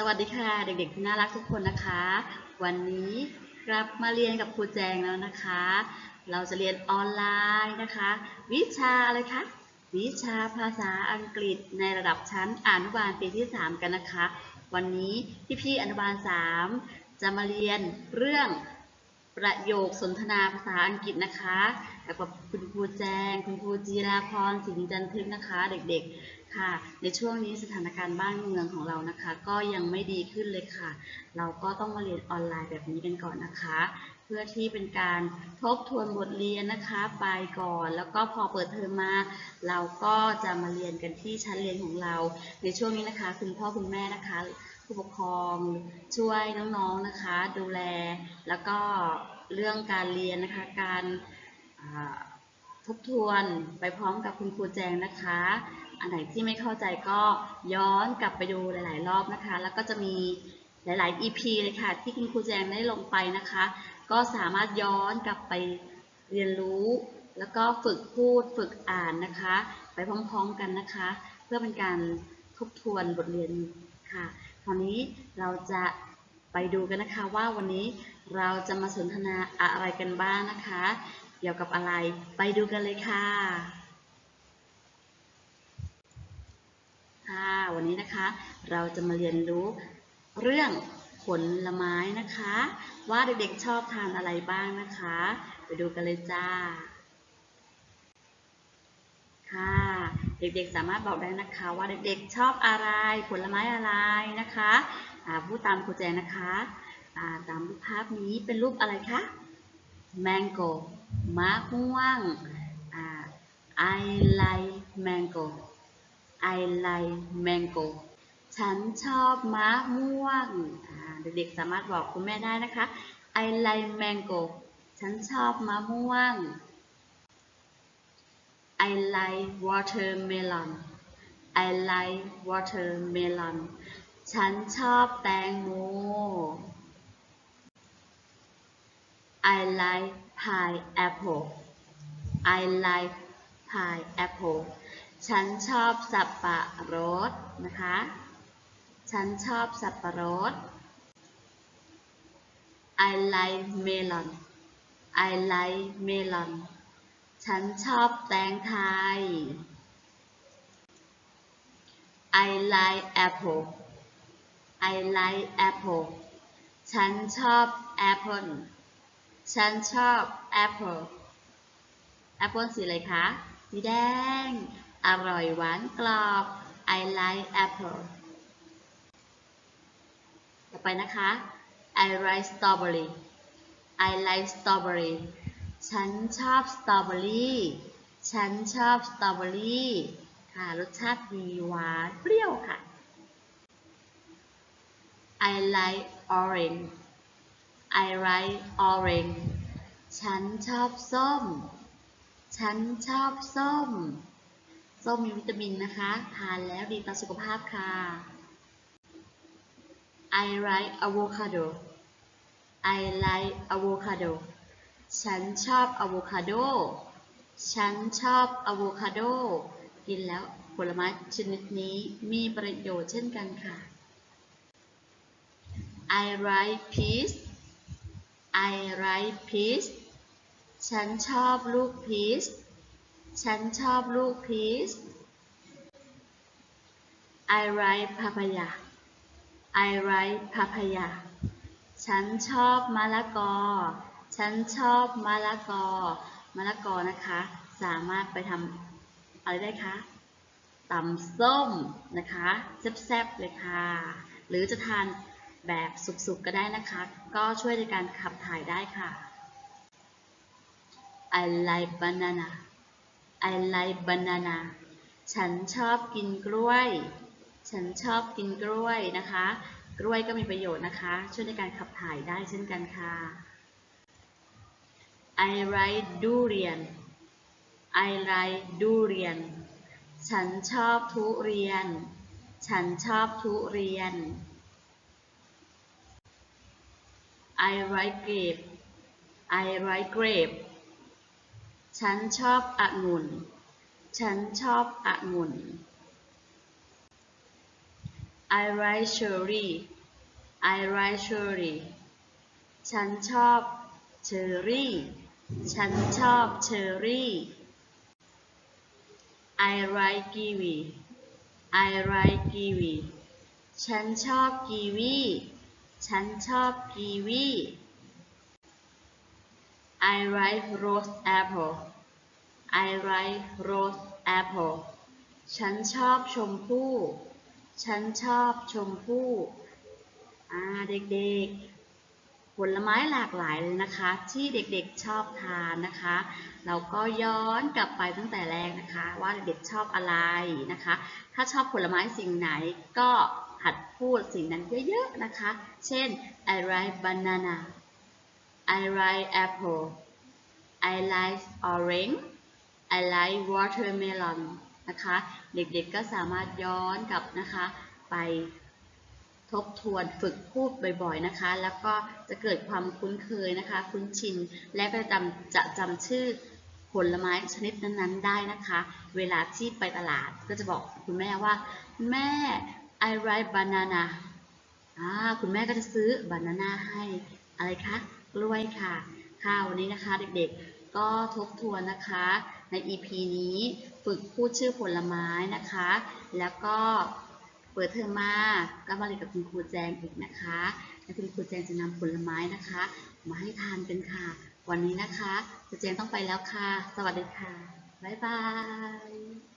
สวัสดีค่ะเด็กๆที่น่ารักทุกคนนะคะ วันนี้กลับมาเรียนกับครูแจงแล้วนะคะ เราจะเรียนออนไลน์นะคะ วิชาอะไรคะวิชาภาษาอังกฤษในระดับชั้นอนุบาลปีที่ 3 กันนะคะ วันนี้พี่ๆอนุบาล 3 จะมาเรียนเรื่องประโยคสนทนาภาษาอังกฤษนะคะ กับคุณครูแจง คุณครูจีราพรสิงจันทึกนะคะ เด็กๆค่ะ ในช่วงนี้สถานการณ์บ้านเมืองของเรานะคะ ก็ยังไม่ดีขึ้นเลยค่ะ เราก็ต้องมาเรียนออนไลน์แบบนี้กันก่อนนะคะ เพื่อที่เป็นการทบทวนบทเรียนนะคะไปก่อน แล้วก็พอเปิดเทอมมา เราก็จะมาเรียนกันที่ชั้นเรียนของเรา ในช่วงนี้นะคะ คุณพ่อคุณแม่นะคะผู้ปกครองช่วยน้องๆนะคะ ดูแล แล้วก็เรื่องการเรียนนะคะ การ ทบทวนไปพร้อมกับคุณครูแจงนะคะ อันไหนที่ไม่เข้าใจก็ย้อนกลับไปดูหลาย ๆ รอบนะคะ แล้วก็จะมีหลาย ๆ EP เลยค่ะ ที่คุณครูแจงได้ลงไปนะคะ ก็สามารถย้อนกลับไปเรียนรู้ แล้วก็ฝึกพูดฝึกอ่านนะคะ ไปพร้อม ๆ กันนะคะ เพื่อเป็นการทบทวนบทเรียนค่ะ คราวนี้เราจะไปดูกันนะคะว่าวันนี้เราจะมาสนทนาอะไรกันบ้างนะคะ เกี่ยวกับอะไร ไปดูกันเลยค่ะค่ะวันนี้นะคะเราจะมาเรียนรู้เรื่องผลไม้นะคะ ว่าเด็กๆชอบทานอะไรบ้างนะคะ ไปดูกันเลยจ้า ค่ะเด็กๆสามารถบอกได้นะคะ ว่าเด็กๆชอบอะไรผลไม้อะไรนะคะอ่าพูดตามครูแจนะคะตามรูปภาพนี้เป็นรูปอะไรคะ mango มะม่วงอ่า I like mango I like mango ฉันชอบมะม่วง เด็กๆสามารถบอกคุณแม่ได้นะคะ I like mango ฉันชอบมะม่วง I like watermelon I like watermelon ฉันชอบแตงโม I like pineapple I like pineapple ฉันชอบสับปะรดนะคะ ฉันชอบสับปะรด I like melon I like melon ฉันชอบแตงไทย I like apple I like apple ฉันชอบแอปเปิล ฉันชอบแอปเปิลแอปเปิลสีอะไรคะ สีแดง อร่อยหวานกรอบ I like apple ต่อไปนะคะ I like strawberry I like strawberry ฉันชอบสตรอเบอรี่ฉันชอบสตรอเบอรี่ค่ะ รสชาติดีหวานเปรี้ยวค่ะ I like orange I like orange ฉันชอบส้ม ฉันชอบส้ม ส้มมีวิตามินนะคะ ทานแล้วดีต่อสุขภาพค่ะ I like avocado I like avocado ฉันชอบอะโวคาโด ฉันชอบอะโวคาโด กินแล้วผลไม้ชนิดนี้มีประโยชน์เช่นกันค่ะ I like peas I like peas ฉันชอบลูกพีช ฉันชอบลูกพีช I like papaya I like papaya ฉันชอบมะละกอ ฉันชอบมะละกอ มะละกอนะคะ สามารถไปทำอะไรได้คะตำส้มนะคะแซ่บๆเลยค่ะ หรือจะทาน แบบสุกๆก็ได้นะคะ ก็ช่วยในการขับถ่ายได้ค่ะ I like banana I like banana ฉันชอบกินกล้วย ฉันชอบกินกล้วยนะคะ กล้วยก็มีประโยชน์นะคะ ช่วยในการขับถ่ายได้เช่นกันค่ะ I like durian I like durian ฉันชอบทุเรียน ฉันชอบทุเรียน I like grape I like grape ฉันชอบองุ่น ฉันชอบองุ่น I like cherry I like cherry ฉันชอบเชอร์รี่ ฉันชอบเชอร์รี่ I like kiwi I like kiwi ฉันชอบกีวี ฉันชอบกีวี I like rose apple I like rose apple ฉันชอบชมพู่ ฉันชอบชมพู่อ่าเด็กๆ ผลไม้หลากหลายเลยนะคะ ที่เด็กๆชอบทานนะคะ เราก็ย้อนกลับไปตั้งแต่แรกนะคะ ว่าเด็กๆชอบอะไรนะคะ ถ้าชอบผลไม้สิ่งไหนก็ หัดพูดสิ่งนั้นเยอะๆนะคะ เช่น I like banana I like apple I like orange I like watermelon นะคะ เด็กๆก็สามารถย้อนกลับนะคะ ไปทบทวนฝึกพูดบ่อยๆนะคะ แล้วก็จะเกิดความคุ้นเคยนะคะ คุ้นชิน และก็จำจะจำชื่อผลไม้ชนิดนั้นๆ ได้นะคะ เวลาที่ไปตลาดก็จะบอกคุณแม่ว่า แม่ I like banana อ่าคุณแม่ก็จะซื้อบานาน่าให้อะไรคะกล้วยค่ะ ค่ะวันนี้นะคะเด็กๆ ก็ทบทวนนะคะ ใน EP นี้ฝึกพูดชื่อผลไม้นะคะ แล้วก็เปิดเทอมมาก็มาเรียนกับคุณครูแจงอีกนะคะและคุณครูแจงจะนำผลไม้นะคะ มาให้ทานกันค่ะ วันนี้นะคะครูแจงต้องไปแล้วค่ะ สวัสดีค่ะ บ๊ายบาย